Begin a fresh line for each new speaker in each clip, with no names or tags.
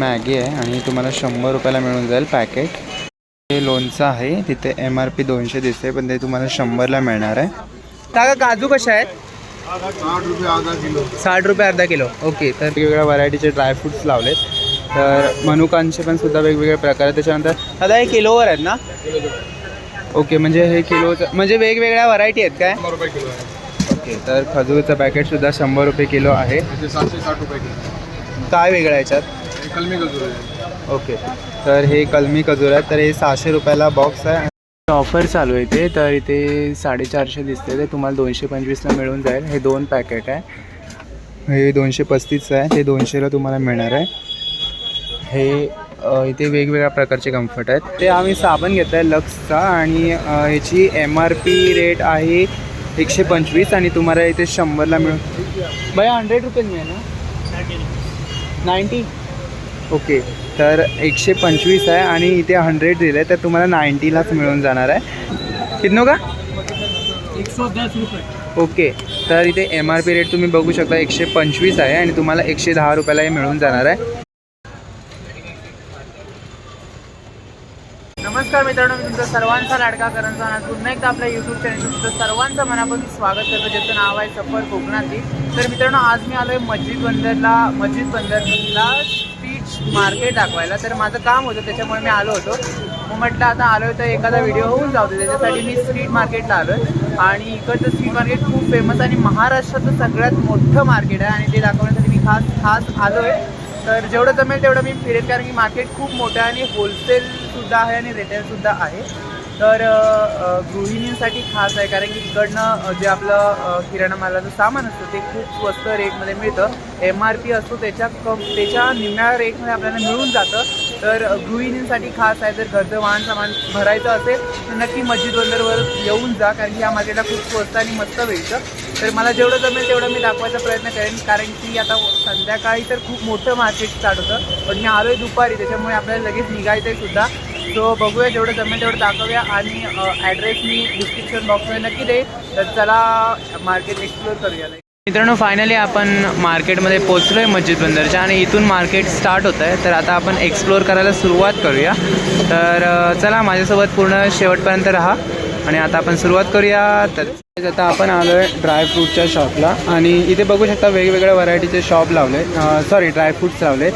Maggi आहे आणि तुम्हाला शंभर रुपयाला मिळून जाईल पॅकेट. हे लोणचं आहे तिथे एम आर पी दोनशे दिसते पण ते तुम्हाला शंभरला मिळणार आहे. काका काजू कशा आहेत?
साठ रुपये आधा किलो.
साठ रुपये अर्धा किलो. ओके तर वेगवेगळ्या व्हरायटीचे ड्रायफ्रुट्स लावलेत. तर मनुकांचे पण सुद्धा वेगवेगळे प्रकार आहेत. त्याच्यानंतर दादा हे किलोवर आहेत ना? ओके म्हणजे हे किलोचं म्हणजे वेगवेगळ्या व्हरायटी आहेत काय?
शंभर रुपये किलो आहे.
ओके तर खजूरचं पॅकेटसुद्धा शंभर रुपये किलो आहे.
साठ रुपये किलो.
काय वेगळं आहे याच्यात?
कलमी गजूर आहे.
ओके. तर हे कलमी खजूर आहे. तर हे सहाशे रुपयाला बॉक्स आहे. ऑफर चालू आहे इथे. तर इथे साडेचारशे दिसते ते. तुम्हाला दोनशे पंचवीसला मिळून जाईल. हे दोन पॅकेट आहे. हे दोनशे पस्तीसचं आहे. ते दोनशेला तुम्हाला मिळणार आहे. हे इथे वेगवेगळ्या प्रकारचे कम्फर्ट आहेत. ते आम्ही साबण घेत आहे लक्सचा आणि ह्याची एम आर पी रेट आहे एकशे पंचवीस आणि तुम्हाला इथे शंभरला मिळून भैया हंड्रेड रुपये आहे ना? Ninety okay. तर एकशे पंचवीस आहे आणि इथे हंड्रेड दिलं आहे तर तुम्हाला नाईन्टीलाच मिळून जाणार आहे. कितनो का? ओके. तर इथे एम आर पी रेट तुम्ही बघू शकता एकशे पंचवीस आहे आणि तुम्हाला एकशे दहा रुपयाला हे मिळून जाणार आहे. नमस्कार मित्रांनो मी तुमचा सर्वांचा लाडका करणचा आज पुन्हा एकदा आपल्या यूट्यूब चॅनल तुमचं सर्वांचं मनापासून स्वागत करतो ज्याचं नाव आहे सफर कोकणातली. तर मित्रांनो आज मी आलो आहे मस्जिद बंदरला मस्जिद बंदरला मार्केट दाखवायला. तर माझं काम होतं त्याच्यामुळे मी आलो होतो. मग म्हटलं आता आलो आहे तर एखादा व्हिडिओ होऊन जाऊ दे. त्याच्यासाठी मी स्ट्रीट मार्केटला आलो आहे आणि इकडचं स्ट्रीट मार्केट खूप फेमस आणि महाराष्ट्राचं सगळ्यात मोठं मार्केट आहे. आणि ते दाखवण्यासाठी मी खास खास आलो आहे तर जेवढं जमेल तेवढं मी फिरेन. कारण की मार्केट खूप मोठं आहे आणि होलसेलसुद्धा आहे आणि रिटेलसुद्धा आहे. तर गृहिणींसाठी खास आहे कारण की इकडनं जे आपलं किराणा मालाचं सामान असतं ते खूप स्वस्त रेटमध्ये मिळतं. एम आर पी असतो त्याच्या कम त्याच्या निम्म्या रेटमध्ये आपल्याला मिळून जातं. तर गृहिणींसाठी खास आहे जर घरचं वाहन सामान भरायचं असेल तर नक्की मस्जिद बंदरवर येऊन जा कारण की या मार्केटला खूप स्वस्त आणि मस्त मिळतं तर मला जेवढं जमेल तेवढं मी दाखवायचा प्रयत्न करेन कारण की आता संध्याकाळी तर खूप मोठं मार्केट स्टार्ट होतं. पण मी आलो आहे दुपारी त्याच्यामुळे आपल्याला लगेच निघायचं आहे सुद्धा. सो बघूया जेवढं जमेल तेवढं दाखवूया आणि ॲड्रेस मी डिस्क्रिप्शन बॉक्समध्ये नक्की देईल तर चला मार्केट एक्सप्लोर करूया. मित्रांनो फायनली आपण मार्केटमध्ये पोचलो आहे मस्जिद बंदरच्या आणि इथून मार्केट स्टार्ट होतं आहे तर आता आपण एक्सप्लोर करायला सुरुवात करूया. तर चला माझ्यासोबत पूर्ण शेवटपर्यंत राहा आणि आता आपण सुरुवात करूया. तर आता आपण आलो आहे ड्रायफ्रूटच्या शॉपला आणि इथे बघू शकता वेगवेगळ्या व्हरायटीचे शॉप लावले सॉरी ड्रायफ्रूट्स लावले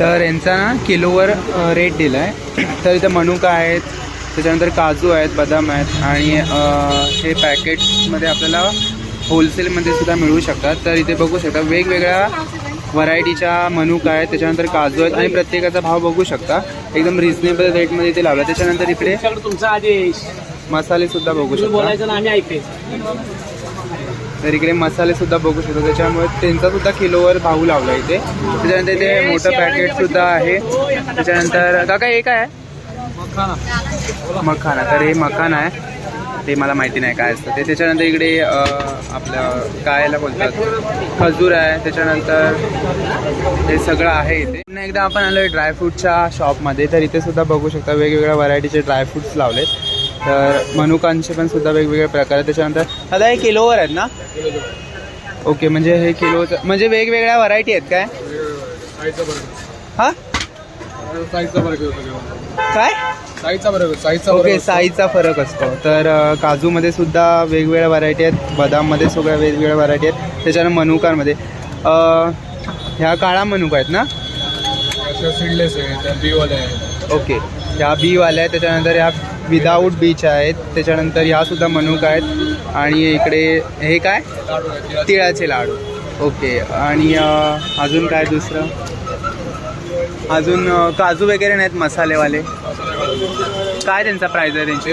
तर यांचा ना किलोवर रेट दिला आहे तर इथे मनुका आहेत त्याच्यानंतर काजू आहेत बदाम आहेत आणि हे पॅकेट्समध्ये आपल्याला होलसेलमध्ये सुद्धा मिळू शकतात. तर इथे बघू शकता वेगवेगळ्या व्हरायटीच्या मनुका आहेत त्याच्यानंतर काजू आहेत आणि प्रत्येकाचा भाव बघू शकता. एकदम रिझनेबल रेटमध्ये इथे लावला त्याच्यानंतर इकडे
तुमचा आदेश.
मसाले सुद्धा बघू शकता
बोलायचं ना आम्ही ऐकायचं
तर इकडे मसाले सुद्धा बघू शकतो. त्याच्यामुळे त्यांचा सुद्धा किलोवर भाव लावला इथे. त्याच्यानंतर इथे मोठं पॅकेट सुद्धा आहे. त्याच्यानंतर काका हे काय? आहे मखाना. तर हे मखाना आहे. ते मला माहिती नाही काय असतं. ते त्याच्यानंतर इकडे आपलं कायला बोलतात? खजूर आहे. त्याच्यानंतर हे सगळं आहे इथे. पुन्हा एकदा आपण आलो ड्रायफ्रूटच्या शॉपमध्ये तर इथे सुद्धा बघू शकता वेगवेगळ्या व्हरायटीचे ड्रायफ्रुट्स लावलेत. तर मनुकांचे पण सुद्धा वेगवेगळे प्रकार आहेत. त्याच्यानंतर आता हे किलोवर आहेत ना? ओके म्हणजे हे किलोचं म्हणजे वेगवेगळ्या व्हरायटी आहेत काय? हां? काय?
साईजचा फरक साईजचा
ओके साईजचा फरक असतो. तर काजूमध्ये सुद्धा वेगवेगळ्या व्हरायटी आहेत. बदाममध्ये सगळ्या वेगवेगळ्या व्हरायटी आहेत. त्याच्यानंतर मनुकांमध्ये. ह्या काळा मनुका आहेत ना?
सीडलेस आहे त्या बीवाले आहे
ओके ह्या बीवाल्या आहेत. त्याच्यानंतर ह्या विदाऊट बीच आहेत. त्याच्यानंतर ह्या सुद्धा मनुका आहेत. आणि इकडे हे काय?
तिळाचे.
लाडू. ओके. आणि अजून काय दुसरं? अजून काजू वगैरे नाहीत मसालेवाले. काय त्यांचा प्राईज आहे त्यांची?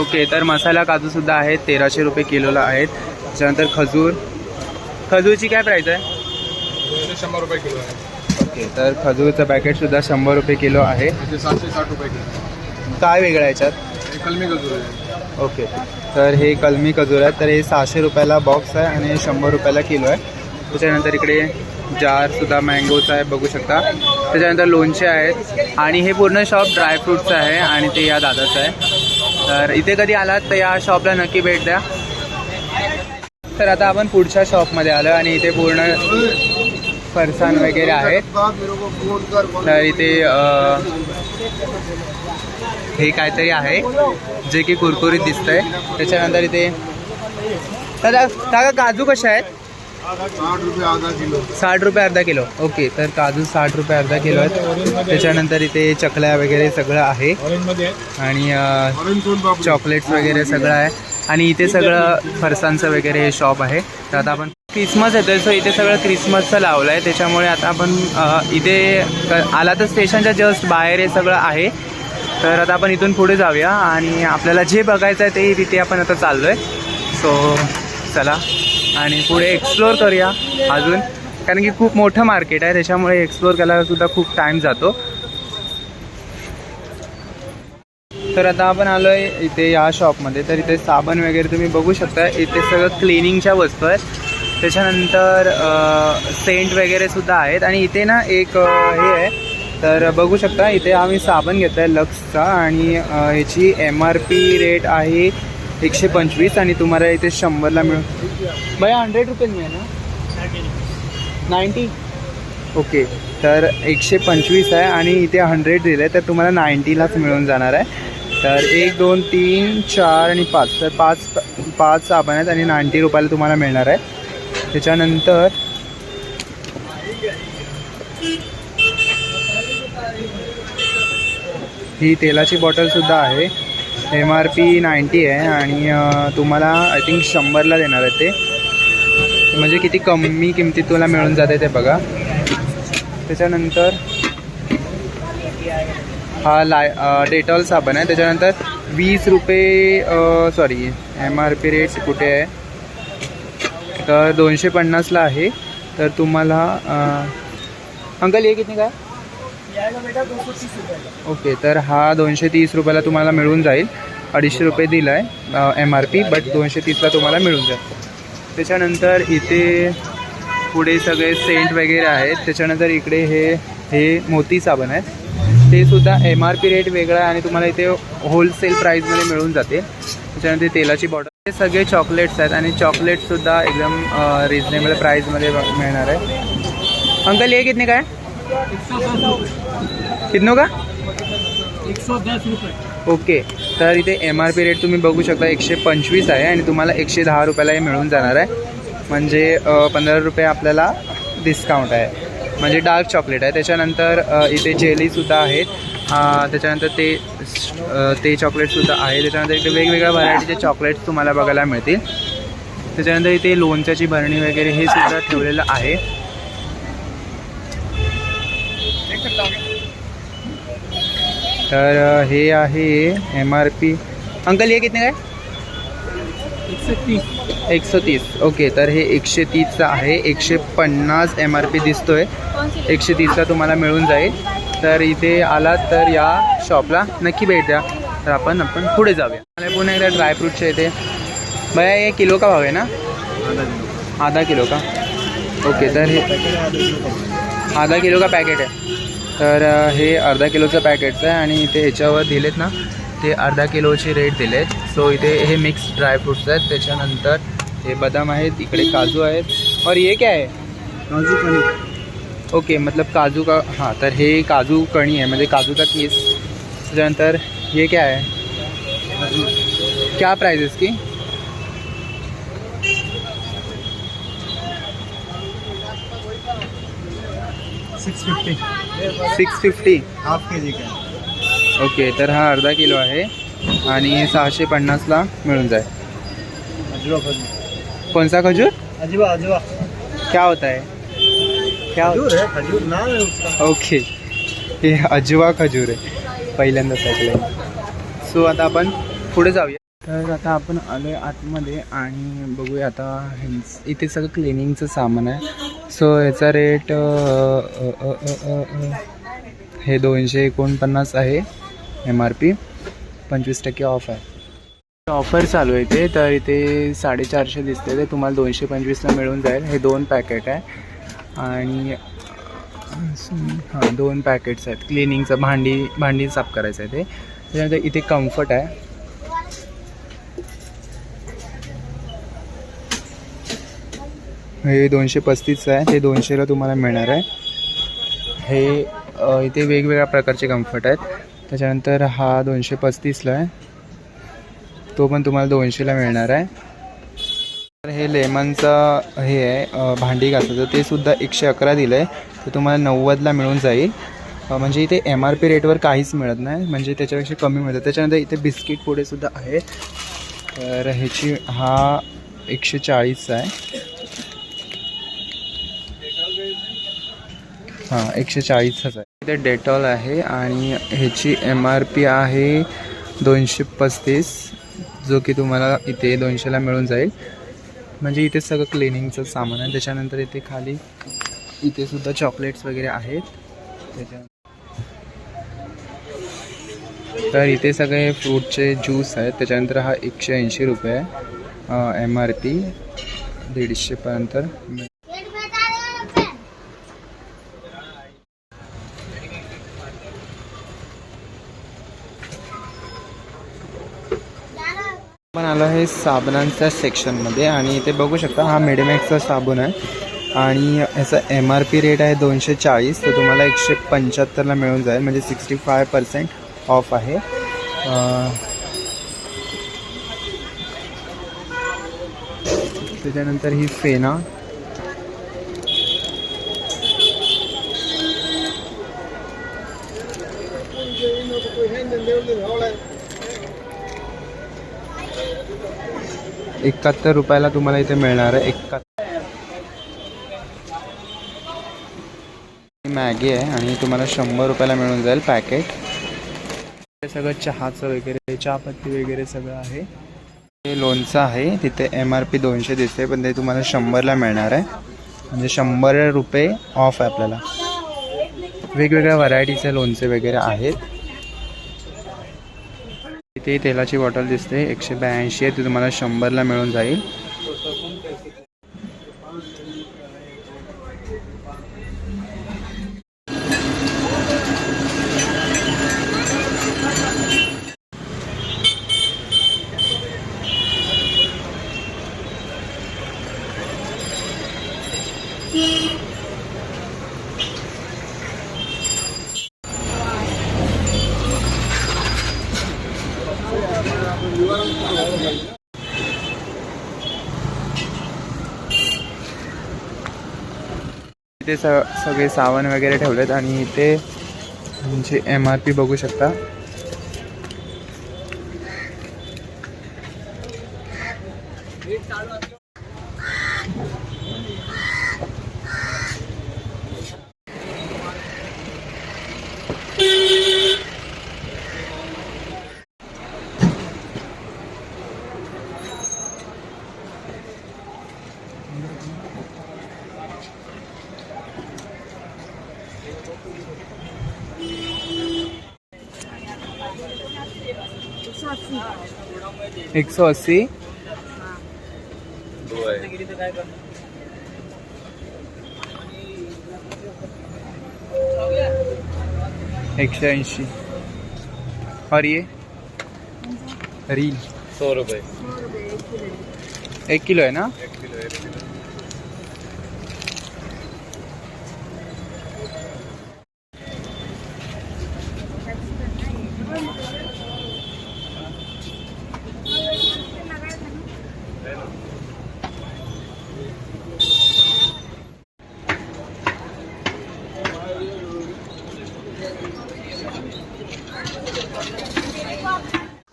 ओके. तर मसाला काजू सुद्धा आहेत. तेराशे रुपये किलोला आहेत. त्याच्यानंतर खजूर. खजूरची काय प्राईज आहे?
शंभर रुपये किलो आहे
ओके. तर खजूरचं पॅकेट सुद्धा शंभर रुपये किलो आहे.
सातशे साठ रुपये किलो.
काय वेगळं आहे याच्यात?
कलमी गजूर आहे.
ओके. तर हे कलमी खजूर आहे. तर हे सहाशे रुपयाला बॉक्स आहे आणि हे शंभर रुपयाला किलो आहे. त्याच्यानंतर इकडे जारसुद्धा मँगोचा आहे बघू शकता. त्याच्यानंतर लोणचे आहेत. आणि हे पूर्ण शॉप ड्रायफ्रूटचं आहे आणि ते या दादाचं आहे. तर इथे कधी आलात तर या शॉपला नक्की भेट द्या. तर आता आपण पुढच्या शॉपमध्ये आलो आणि इथे पूर्ण फरसाण वगैरे आहेत तर इथे अ, हे काहीतरी आहे जे की कुरकुरीत दिसतंय. त्याच्यानंतर इथे दादा दादा काजू कशा आहेत?
साठ रुपये
अर्धा किलो. ओके तर काजू साठ रुपये अर्धा किलो आहेत. त्याच्यानंतर इथे चकल्या वगैरे सगळं आहे. आणि चॉकलेट्स वगैरे सगळं आहे. आणि इथे सगळं फरसांचं वगैरे शॉप आहे. तर आता आपण क्रिसमस येतोय सो इथे सगळं क्रिसमसचं लावलं आहे त्याच्यामुळे आता आपण इथे आला तर स्टेशनच्या जस्ट बाहेर हे सगळं आहे. तर आता आपण इथून पुढे जाऊया आणि आपल्याला जे बघायचं आहे ते तिथे आपण आता चाललो आहे सो चला. आणि पुढे एक्सप्लोअर करूया अजून. कारण की खूप मोठं मार्केट आहे त्याच्यामुळे एक्सप्लोअर करायला सुद्धा खूप टाईम जातो. तर आता आपण आलो आहे इथे या शॉपमध्ये तर इथे साबण वगैरे तुम्ही बघू शकता. इथे सगळं क्लिनिंगच्या वस्तू आहेत. त्याच्यानंतर सेंट वगैरे सुद्धा आहेत. आणि इथे ना एक हे आहे. तर बघू शकता इथे आम्ही साबण घेतो आहे लक्सचा आणि ह्याची एम आर पी रेट आहे एकशे पंचवीस आणि तुम्हाला इथे शंभरला मिळून बाय हंड्रेड रुपये आहे ना? नाईन्टी ओके तर एकशे पंचवीस आहे आणि इथे हंड्रेड दिलं आहे तर तुम्हाला नाईन्टीलाच मिळून जाणार आहे. तर एक दोन तीन चार आणि पाच तर पाच पाच साबण आहेत आणि नाईन्टी रुपयाला तुम्हाला मिळणार आहे. त्याच्यानंतर ही तेलाची बॉटलसुद्धा आहे. एम आर पी नाईन्टी आहे आणि तुम्हाला आय थिंक शंभरला देणार आहे ते. म्हणजे किती कमी किमतीत तुला मिळून जाते ते बघा. त्याच्यानंतर हा लाय डेटॉल साबण आहे. त्याच्यानंतर वीस रुपये sorry M R P rate कुठे आहे? तर दोनशे पन्नासला आहे. तर तुम्हाला अंकल हे किती काय? ओके तर हा दोनशे तीस रुपयाला तुम्हाला मिळून जाईल. अडीचशे रुपये दिला आहे एम आर पी बट दोनशे तीसला तुम्हाला मिळून जाईल. त्याच्यानंतर इथे पुढे सगळे सेंट वगैरे आहेत. त्याच्यानंतर इकडे हे हे मोती साबण आहेत. ते सुद्धा एम आर पी रेट वेगळा आहे आणि तुम्हाला इथे होलसेल प्राईजमध्ये मिळून जाते. त्याच्यानंतर तेलाची बॉटल हे सगळे चॉकलेट्स आहेत आणि चॉकलेटसुद्धा एकदम रिजनेबल प्राईजमध्ये मिळणार आहे. अंकल ये कितने काय कितनो का? ओके. तर इथे एम आर पी रेट तुम्ही बघू शकता एकशे पंचवीस आहे आणि तुम्हाला एकशे दहा रुपयाला हे मिळून जाणार आहे. म्हणजे पंधरा रुपये आपल्याला डिस्काउंट आहे. म्हणजे डार्क चॉकलेट आहे. त्याच्यानंतर इथे जेलीसुद्धा आहेत त्याच्यानंतर ते ते चॉकलेटसुद्धा आहे. त्याच्यानंतर इथे वेगवेगळ्या व्हरायटीचे चॉकलेट्स तुम्हाला बघायला मिळतील. त्याच्यानंतर इथे लोणच्याची भरणी वगैरे हे सुद्धा ठेवलेलं आहे. तर हे आहे एम आर पी अंकल हे कितने काय?
एकशे तीस
एकशे तीस ओके तर हे एकशे तीसचं आहे. एकशे पन्नास एम आर पी दिसतोय. एकशे तीसचा तुम्हाला मिळून जाईल. तर इथे आलात तर या शॉपला नक्की भेट द्या. तर आपण आपण पुढे जाऊया. मला पुन्हा एकदा ड्रायफ्रूटच्या इथे भया हे किलो का भाव आहे ना? आधा किलो का? ओके तर हे आधा किलो का पॅकेट आहे? तर हे अर्धा किलोचं पॅकेटचं आहे आणि इथे ह्याच्यावर दिलेत ना ते अर्धा किलोचे रेट दिलेत. सो इथे हे मिक्स ड्रायफ्रुट्स आहेत. त्याच्यानंतर हे बदाम आहेत इकडे काजू आहेत. और ये क्या है?
काजू कणी.
ओके मतलब काजू का हाँ तर हे काजू कणी आहे म्हणजे काजूचा कीस. त्याच्यानंतर ये क्या है? क्या प्राइस है इसकी?
Six fifty
six fifty?
Half K G का?
ओके तर हा अर्धा किलो आहे आणि सहाशे पन्नासला मिळून जाईल.
अजवा खजूर.
कौन सा खजूर?
अजवा अजवा
क्या होता है? क्या
खजूर है खजूर नाम है उसका.
ओके. हे अजवा खजूर आहे पहिल्यांदाच सो आता आपण पुढे जाऊया. तर आता आपण आलो आहे आतमध्ये आणि बघूया आता ह्यांच- इथे सगळं क्लिनिंगचं सामान आहे. सो याचा रेट हे दोनशे एकोणपन्नास आहे एम आर पी पंचवीस टक्के ऑफ आहे. ऑफर चालू आहे इथे तर इथे साडेचारशे दिसते ते तुम्हाला दोनशे पंचवीसला मिळून जाईल. हे दोन पॅकेट आहे. आणि हां दोन पॅकेट्स आहेत. क्लिनिंगचं भांडी भांडी साफ करायचं आहे ते. त्याच्यानंतर इथे कम्फर्ट आहे. हे दोनशे पस्तीसचं आहे. ते दोनशेला तुम्हाला मिळणार आहे. हे इथे वेगवेगळ्या प्रकारचे कम्फर्ट आहेत. त्याच्यानंतर हा दोनशे पस्तीसला आहे. तो पण तुम्हाला दोनशेला मिळणार आहे. तर हे लेमनचं हे आहे भांडी घासायचं ते सुद्धा एकशे अकरा दिलं. आहे ते तुम्हाला नव्वदला मिळून जाईल. म्हणजे इथे एम आर पी रेटवर काहीच मिळत नाही. म्हणजे त्याच्यापेक्षा कमी मिळतं. त्याच्यानंतर इथे बिस्किट पुढेसुद्धा आहे. तर ह्याची हा एकशे चाळीसचा आहे. हां एकशे चाळीसच आहे. इथे डेटॉल आहे आणि ह्याची एम आर पी आहे दोनशे पस्तीस जो की तुम्हाला इथे दोनशेला मिळून जाईल. म्हणजे इथे सगळं क्लिनिंगचं सामान आहे. त्याच्यानंतर इथे खाली इथे सुद्धा चॉकलेट्स वगैरे आहेत. त्याच्या तर इथे सगळे फ्रूटचे ज्यूस आहेत. त्याच्यानंतर हा एकशे ऐंशी रुपये आहे एम आर पी दीडशेपर्यंत. आपण आलो आहे साबणांच्या सेक्शनमध्ये आणि इथे बघू शकता हा मेडिमॅक्सचा साबण आहे. आणि याचा एम आर पी रेट आहे दोनशे चाळीस तर तुम्हाला एकशे पंच्याहत्तरला मिळून जाईल म्हणजे सिक्स्टी फाय पर्सेंट ऑफ आहे त्याच्यानंतर ही फेना. एकाहत्तर रुपयाला तुम्हाला इथे मिळणार आहे. एकाहत्तर. मॅगी आहे आणि तुम्हाला शंभर रुपयाला मिळून जाईल पॅकेट. हे सगळं चहाचं वगैरे चहापत्ती वगैरे सगळं आहे. हे लोणचं आहे. तिथे एम आर पी दोनशे दिसते पण ते तुम्हाला शंभरला मिळणार आहे. म्हणजे शंभर रुपये ऑफ आहे आपल्याला. वेगवेगळ्या व्हरायटीचे लोणचे वगैरे आहेत. इथे तेलाची बॉटल दिसते. एकशे ब्याऐंशी आहे. ती तुम्हाला शंभरला मिळून जाईल. इथे स सगळे सावन वगैरे ठेवलेत आणि इथे म्हणजे एम आर पी बघू शकता. एक सौ अस्सी एकशे ऐंशी. और ये रील
सौ रुपये.
एक किलो है ना?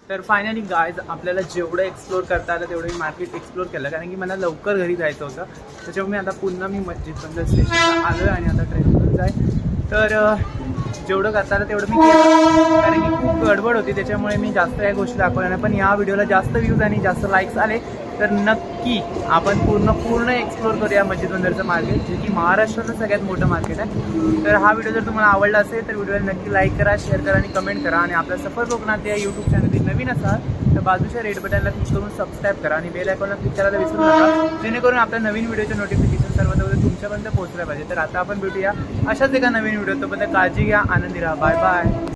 तर फायनली गायज आपल्याला जेवढं एक्सप्लोर करता आलं तेवढं मी मार्केट एक्सप्लोर केलं. कारण की मला लवकर घरी जायचं होतं. त्याच्यामुळे मी आता पुन्हा मी मस्जिद बंद स्टेशनला आलो आहे आणि आता ट्रेनमधून जाय. तर जेवढं करता आलं तेवढं मी केलं. कारण की खूप गडबड होती त्याच्यामुळे मी जास्त या गोष्टी दाखवल्या नाही. पण या व्हिडिओला जास्त व्ह्यूज आणि जास्त लाईक्स आले तर नक्की आपण पूर्ण पूर्ण एक्सप्लोर करूया मस्जिद बंदरचं मार्केट जे की महाराष्ट्राचं सगळ्यात मोठं मार्केट आहे. तर हा व्हिडिओ जर तुम्हाला आवडला असेल तर व्हिडिओला नक्की लाईक करा शेअर करा आणि कमेंट करा. आणि आपल्या सफर कोकणात या यूट्यूब चॅनलची नवीन असाल तर बाजूच्या रेड बटनला क्लिक करून सबस्क्राईब करा आणि बेल आयकॉनला क्लिक करायला विसरू नका. जेणेकरून आपल्या नवीन व्हिडिओचे नोटिफिकेशन सर्वात अगोदर तुमच्यापर्यंत पोहोचलं पाहिजे. तर आता आपण भेटूया अशाच एका नवीन व्हिडिओ तोपर्यंत काळजी घ्या आनंदी राहा. Bye bye